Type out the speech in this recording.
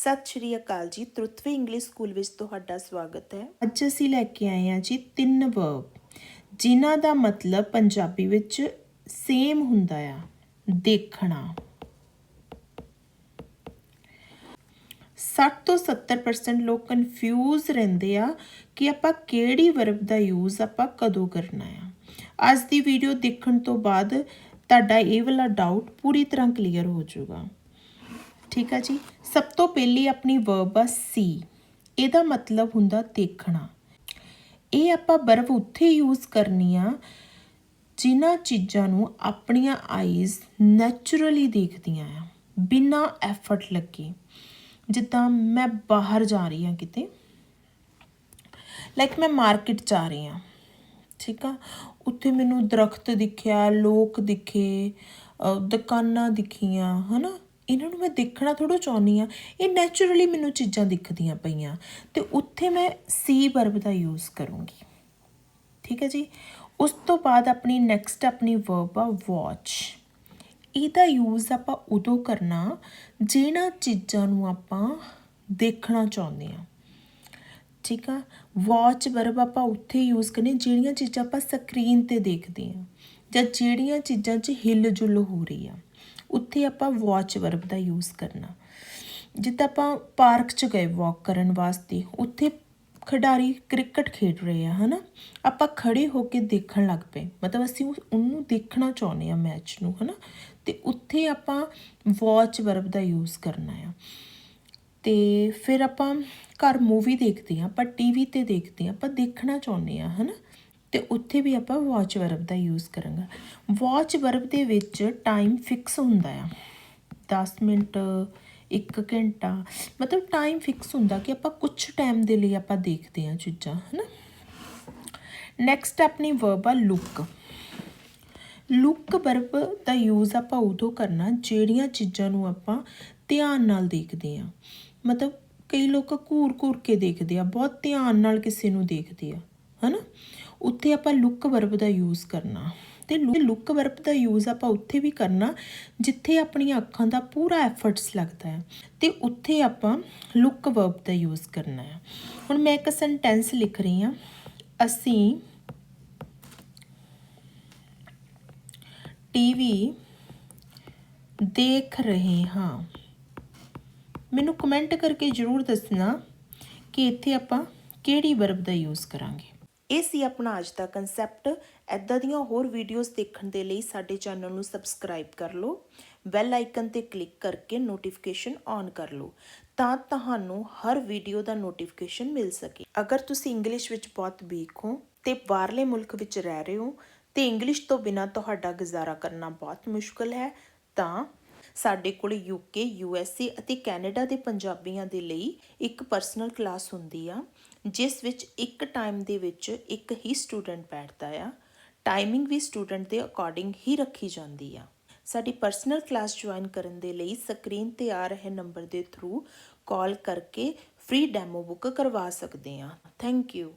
ਸਤਿ ਸ਼੍ਰੀ ਅਕਾਲ ਜੀ। ਤ੍ਰੁਤਵੀ English school ਵਿੱਚ ਤੁਹਾਡਾ ਸਵਾਗਤ ਹੈ। ਅੱਜ ਅਸੀਂ ਲੈ ਕੇ ਆਏ ਹਾਂ ਜੀ ਤਿੰਨ ਵਰਬ ਜਿਨ੍ਹਾਂ ਦਾ ਮਤਲਬ ਪੰਜਾਬੀ ਵਿੱਚ ਸੇਮ ਹੁੰਦਾ ਆ, ਦੇਖਣਾ। 60 ਤੋਂ 70% ਲੋਕ ਕਨਫਿਊਜ਼ ਰਹਿੰਦੇ ਆ ਕਿ ਆਪਾਂ ਕਿਹੜੀ ਵਰਬ ਦਾ ਯੂਜ਼ ਆਪਾਂ ਕਦੋਂ ਕਰਨਾ ਆ। ਅੱਜ ਦੀ ਵੀਡੀਓ ਦੇਖਣ ਤੋਂ ਬਾਅਦ ਤੁਹਾਡਾ ਇਹ ਵਾਲਾ ਡਾਊਟ ਪੂਰੀ ਤਰ੍ਹਾਂ ਕਲੀਅਰ ਹੋ ਜਾਊਗਾ। ਠੀਕ ਆ ਜੀ। ਸਭ ਤੋਂ ਪਹਿਲੀ ਆਪਣੀ ਵਰਬ ਆ ਸੀ ਇਹਦਾ ਮਤਲਬ ਹੁੰਦਾ ਦੇਖਣਾ। ਇਹ ਆਪਾਂ ਵਰਬ ਉੱਥੇ ਯੂਜ਼ ਕਰਨੀ ਆ, ਜਿਨ੍ਹਾਂ ਚੀਜ਼ਾਂ ਨੂੰ ਆਪਣੀਆਂ ਆਈਜ਼ ਨੈਚੁਰਲੀ ਦੇਖਦੀਆਂ ਆ, ਬਿਨਾਂ ਐਫਰਟ ਲੱਗੇ। ਜਿੱਦਾਂ ਮੈਂ ਬਾਹਰ ਜਾ ਰਹੀ ਹਾਂ ਕਿਤੇ ਲਾਈਕ ਮੈਂ ਮਾਰਕੀਟ ਜਾ ਰਹੀ ਹਾਂ ਠੀਕ ਆ। ਉੱਥੇ ਮੈਨੂੰ ਦਰਖਤ ਦਿਖਿਆ, ਲੋਕ ਦਿਖੇ ਦੁਕਾਨਾਂ ਦਿਖੀਆਂ, ਹਨਾ? ਇਹਨਾਂ ਨੂੰ ਮੈਂ ਦੇਖਣਾ ਥੋੜਾ ਚਾਹੁੰਦੀ ਆ ਇਹ ਨੈਚੁਰਲੀ ਮੈਨੂੰ ਚੀਜ਼ਾਂ ਦਿਖਦੀਆਂ ਪਈਆਂ। ਤੇ ਉੱਥੇ ਮੈਂ ਸੀ ਵਰਬ ਦਾ ਯੂਜ਼ ਕਰੂੰਗੀ। ਠੀਕ ਹੈ ਜੀ? ਉਸ ਤੋਂ ਬਾਅਦ ਆਪਣੀ ਨੈਕਸਟ ਆਪਣੀ ਵਰਬ ਆ ਵਾਚ ਇਹਦਾ ਯੂਜ਼ ਆਪਾਂ ਉਦੋਂ ਕਰਨਾ ਜਿਹਨਾਂ ਚੀਜ਼ਾਂ ਨੂੰ ਆਪਾਂ ਦੇਖਣਾ ਚਾਹੁੰਦੇ ਆ ਠੀਕ ਆ? ਵਾਚ ਵਰਬ ਆਪਾਂ ਉੱਥੇ ਯੂਜ਼ ਕਰਨੇ ਜਿਹੜੀਆਂ ਚੀਜ਼ਾਂ ਆਪਾਂ ਸਕਰੀਨ ਤੇ ਦੇਖਦੇ ਆ ਜਾਂ ਜਿਹੜੀਆਂ ਚੀਜ਼ਾਂ 'ਚ ਹਿੱਲ ਜੁਲ ਹੋ ਰਹੀ ਆ। ਉੱਥੇ ਆਪਾਂ ਵਾਚ ਵਰਬ ਦਾ ਯੂਜ਼ ਕਰਨਾ। ਜਿੱਦਾਂ ਆਪਾਂ ਪਾਰਕ 'ਚ ਗਏ ਵਾਕ ਕਰਨ ਵਾਸਤੇ, ਉੱਥੇ ਖਿਡਾਰੀ ਕ੍ਰਿਕਟ ਖੇਡ ਰਹੇ ਆ, ਹਨਾ? ਆਪਾਂ ਖੜੇ ਹੋ ਕੇ ਦੇਖਣ ਲੱਗ ਪਏ। ਮਤਲਬ ਅਸੀਂ ਉਹਨੂੰ ਦੇਖਣਾ ਚਾਹੁੰਦੇ ਆ ਮੈਚ ਨੂੰ, ਹਨਾ? ਤੇ ਉੱਥੇ ਆਪਾਂ ਵਾਚ ਵਰਬ ਦਾ ਯੂਜ਼ ਕਰਨਾ ਆ। ਤੇ ਫਿਰ ਆਪਾਂ ਘਰ ਮੂਵੀ ਦੇਖਦੇ ਹਾਂ ਆਪਾਂ ਟੀਵੀ ਤੇ ਦੇਖਦੇ ਹਾਂ ਆਪਾਂ ਦੇਖਣਾ ਚਾਹੁੰਦੇ ਹਾਂ ਹਨਾ? ਤੇ ਉੱਥੇ ਵੀ ਆਪਾਂ ਵਾਚ ਵਰਬ ਦਾ ਯੂਜ਼ ਕਰਾਂਗਾ। ਵਾਚ ਵਰਬ ਦੇ ਵਿੱਚ ਟਾਈਮ ਫਿਕਸ ਹੁੰਦਾ ਆ। 10 ਮਿੰਟ 1 ਘੰਟਾ, ਮਤਲਬ ਟਾਈਮ ਫਿਕਸ ਹੁੰਦਾ ਕਿ ਆਪਾਂ ਕੁਝ ਟਾਈਮ ਦੇ ਲਈ ਆਪਾਂ ਦੇਖਦੇ ਹਾਂ ਚੀਜ਼ਾਂ, ਹਨਾ? ਨੈਕਸਟ ਆਪਣੀ ਵਰਬ ਆ ਲੁੱਕ ਲੁੱਕ ਵਰਬ ਦਾ ਯੂਜ਼ ਆਪਾਂ ਉਦੋਂ ਕਰਨਾ ਜਿਹੜੀਆਂ ਚੀਜ਼ਾਂ ਨੂੰ ਆਪਾਂ ਧਿਆਨ ਨਾਲ ਦੇਖਦੇ ਆ ਮਤਲਬ ਕਈ ਲੋਕ ਘੂਰ-ਘੂਰ ਕੇ ਦੇਖਦੇ ਆ, ਬਹੁਤ ਧਿਆਨ ਨਾਲ ਕਿਸੇ ਨੂੰ ਦੇਖਦੇ ਆ, ਹਨਾ? ਉੱਥੇ ਆਪਾਂ ਲੁੱਕ ਵਰਬ ਦਾ ਯੂਜ਼ ਕਰਨਾ। ਤੇ ਲੁੱਕ ਵਰਬ ਦਾ ਯੂਜ਼ ਆਪਾਂ ਉੱਥੇ ਵੀ ਕਰਨਾ, ਜਿੱਥੇ ਆਪਣੀਆਂ ਅੱਖਾਂ ਦਾ ਪੂਰਾ ਐਫਰਟਸ ਲੱਗਦਾ ਹੈ। ਤੇ ਉੱਥੇ ਆਪਾਂ ਲੁੱਕ ਵਰਬ ਦਾ ਯੂਜ਼ ਕਰਨਾ ਹੈ। ਹੁਣ ਮੈਂ ਇੱਕ ਸੈਂਟੈਂਸ ਲਿਖ ਰਹੀ ਹਾਂ। ਅਸੀਂ ਟੀਵੀ ਦੇਖ ਰਹੇ ਹਾਂ। ਮੈਨੂੰ ਕਮੈਂਟ ਕਰਕੇ ਜਰੂਰ ਦੱਸਣਾ ਕਿ ਇੱਥੇ ਆਪਾਂ ਕਿਹੜੀ ਵਰਬ ਦਾ ਯੂਜ਼ ਕਰਾਂਗੇ। ਇਹ ਸੀ ਆਪਣਾ ਅੱਜ ਦਾ ਕਨਸੈਪਟ ਐਦਾਂ ਦੀਆਂ ਹੋਰ ਵੀਡੀਓਜ਼ ਦੇਖਣ ਦੇ ਲਈ ਸਾਡੇ ਚੈਨਲ ਨੂੰ ਸਬਸਕ੍ਰਾਈਬ ਕਰ ਲਓ। ਬੈਲ ਆਈਕਨ ਤੇ ਕਲਿੱਕ ਕਰਕੇ ਨੋਟੀਫਿਕੇਸ਼ਨ ਔਨ ਕਰ ਲਓ ਤਾਂ ਤੁਹਾਨੂੰ ਹਰ ਵੀਡੀਓ ਦਾ ਨੋਟੀਫਿਕੇਸ਼ਨ ਮਿਲ ਸਕੇ। ਅਗਰ ਤੁਸੀਂ ਇੰਗਲਿਸ਼ ਵਿੱਚ ਬਹੁਤ ਵੀਕ ਹੋ ਤੇ ਬਾਹਰਲੇ ਮੁਲਕ ਵਿੱਚ ਰਹਿ ਰਹੇ ਹੋ ਤੇ ਇੰਗਲਿਸ਼ ਤੋਂ ਬਿਨਾ ਤੁਹਾਡਾ ਗੁਜ਼ਾਰਾ ਕਰਨਾ ਬਹੁਤ ਮੁਸ਼ਕਲ ਹੈ ਤਾਂ ਸਾਡੇ ਕੋਲ ਯੂਕੇ ਯੂਐਸਏ ਅਤੇ ਕੈਨੇਡਾ ਦੇ ਪੰਜਾਬੀਆਂ ਦੇ ਲਈ ਇੱਕ ਪਰਸਨਲ ਕਲਾਸ ਹੁੰਦੀ ਆ। ਜਿਸ ਵਿੱਚ ਇੱਕ ਟਾਈਮ ਦੇ ਵਿੱਚ ਇੱਕ ਹੀ ਸਟੂਡੈਂਟ ਬੈਠਦਾ ਆ। ਟਾਈਮਿੰਗ ਵੀ ਸਟੂਡੈਂਟ ਦੇ ਅਕੋਰਡਿੰਗ ਹੀ ਰੱਖੀ ਜਾਂਦੀ ਆ। ਸਾਡੀ ਪਰਸਨਲ ਕਲਾਸ ਜੁਆਇਨ ਕਰਨ ਦੇ ਲਈ ਸਕਰੀਨ ਤੇ ਆ ਰਹੇ ਨੰਬਰ ਦੇ ਥਰੂ ਕਾਲ ਕਰਕੇ ਫ੍ਰੀ ਡੈਮੋ ਬੁੱਕ ਕਰਵਾ ਸਕਦੇ ਆ। Thank you